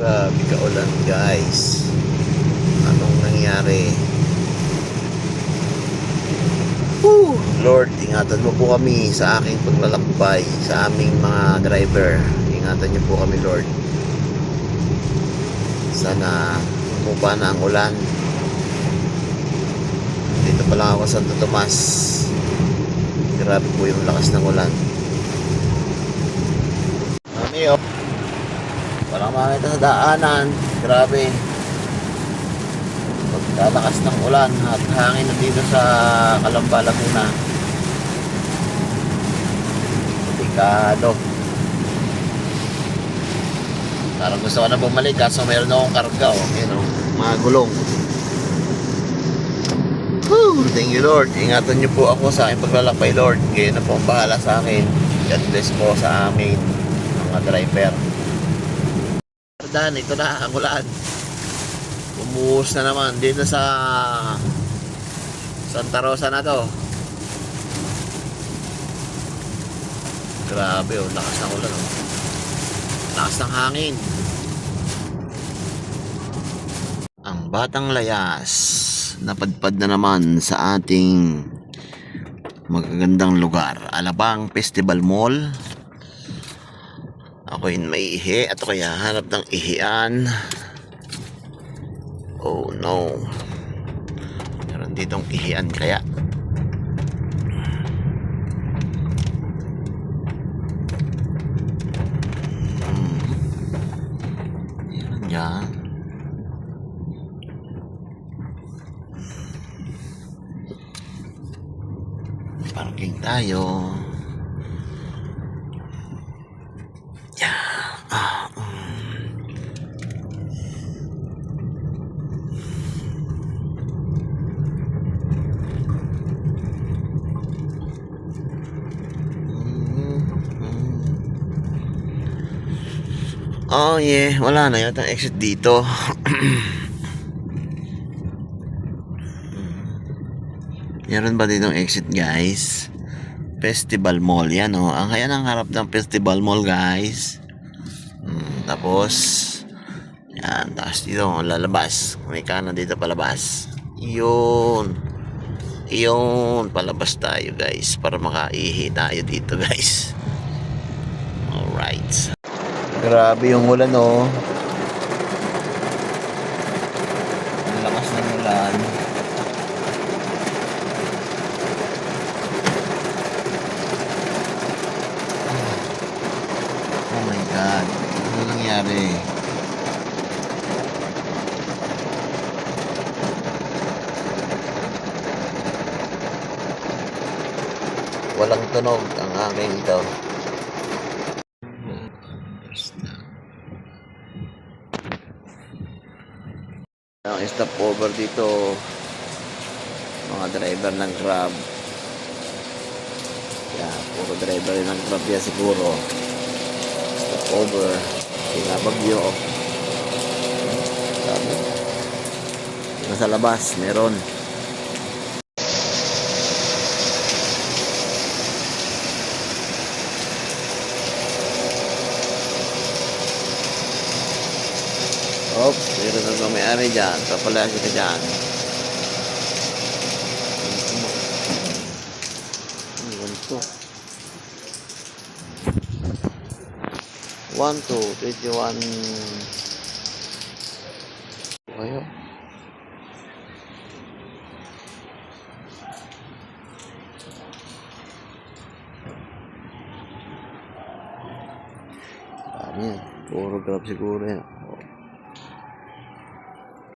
Grabe ka ulan guys. Anong nangyari? Whew! Lord, ingatan mo po kami sa aking paglalakbay, sa aming mga driver. Ingatan niyo po kami, Lord. Sana bumaba na ang ulan. Dito pa lang ako sa Santo Tomas. Grabe po yung lakas ng ulan. Mami, oh. Walang makita sa daanan. Grabe. Pagkalakas ng ulan at hangin na dito sa Calamba, Laguna. Delikado. Parang gusto ko na bumalik kaso mayroon akong karga. Oh. Yun, oh. Mga gulong. Whew, thank you Lord. Ingatan niyo po ako sa aking paglalakbay Lord. Kayo na po ang bahala sa akin. God bless po sa amin mga driver. Dan, ito na ang ulan. Umuus na naman dito sa Santa Rosa na to. Grabe oh, lakas ng ulan oh. Lakas ng hangin. Ang Batang Layas napadpad na naman sa ating magagandang lugar. Alabang Festival Mall. Ako yun may ihi at kaya hanap ng ihian. Oh no. Meron ditong ihian kaya. Hmm. Meron dyan. Parking tayo. Oh yeah, wala na yata exit dito. Meron ba ditong exit guys? Festival Mall yan oh. Ang kaya ng harap ng Festival Mall guys. Hmm, tapos yan, tapos dito lalabas. May kanan dito palabas. Yun. Yun, palabas tayo guys para makaihi tayo dito guys. Alright. Grabe yung ulan oh. Ang. Oh my God. Ano nangyari? Walang tunog ang aking ito. Ang stop over dito mga driver ng Grab. Yeah, puro driver ng Grab yan siguro. Stop over. Pinabagyo. Sabi. Nasa labas, meron. Oops, meron na may-ari dyan. Papala sila dyan. Iwan to. One, two, twenty-one. Kayo. Ano yan? Puro grab siguro yan.